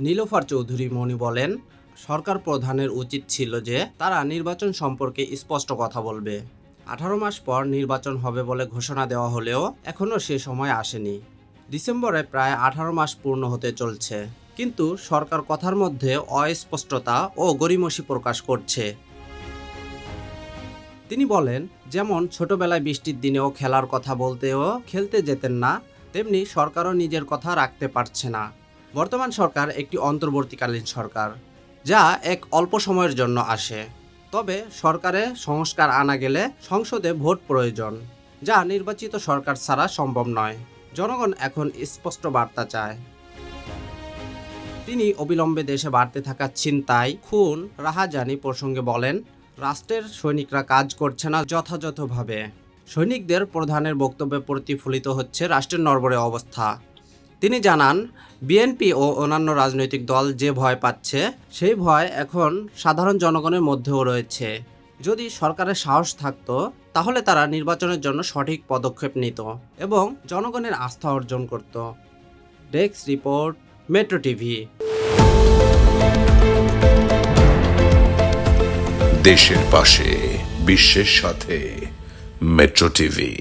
নীলোফার চৌধুরী মণি বলেন, সরকার প্রধানের উচিত ছিল যে তারা নির্বাচন সম্পর্কে স্পষ্ট কথা বলবে। আঠারো মাস পর নির্বাচন হবে বলে ঘোষণা দেওয়া হলেও এখনও সে সময় আসেনি। ডিসেম্বরে প্রায় আঠারো মাস পূর্ণ হতে চলছে। কিন্তু সরকার কথার মধ্যে অস্পষ্টতা ও গরিমসি প্রকাশ করছে। তিনি বলেন, যেমন ছোটবেলায় বৃষ্টির দিনেও খেলার কথা বলতেও খেলতে যেতেন না, তেমনি সরকারও নিজের কথা রাখতে পারছে না। বর্তমান সরকার একটি অন্তর্বর্তীকালীন সরকার, যা এক অল্প সময়ের জন্য আসে। তবে সরকারে সংস্কার আনা গেলে সংসদে ভোট প্রয়োজন, যা নির্বাচিত সরকার ছাড়া সম্ভব নয়। জনগণ এখন স্পষ্ট বার্তা চায়। তিনি অবিলম্বে দেশে বাড়তে থাকা ছিনতাই, খুন, রাহাজানি প্রসঙ্গে বলেন, রাষ্ট্রের সৈনিকরা কাজ করছে না যথাযথভাবে। সৈনিকদের প্রধানের বক্তব্যে প্রতিফলিত হচ্ছে রাষ্ট্রের নরবরে অবস্থা। তিনি জানান, বিএনপি ও অন্যান্য রাজনৈতিক দল যে ভয় পাচ্ছে, সেই ভয় এখন সাধারণ জনগণের মধ্যেও রয়েছে। যদি সরকারের সাহস থাকতো, তাহলে তারা নির্বাচনের জন্য সঠিক পদক্ষেপ নিত এবং জনগণের আস্থা অর্জন করত। Desk report, metro TV. দেশের পাশে, বিশ্বের সাথে, মেট্রো টিভি।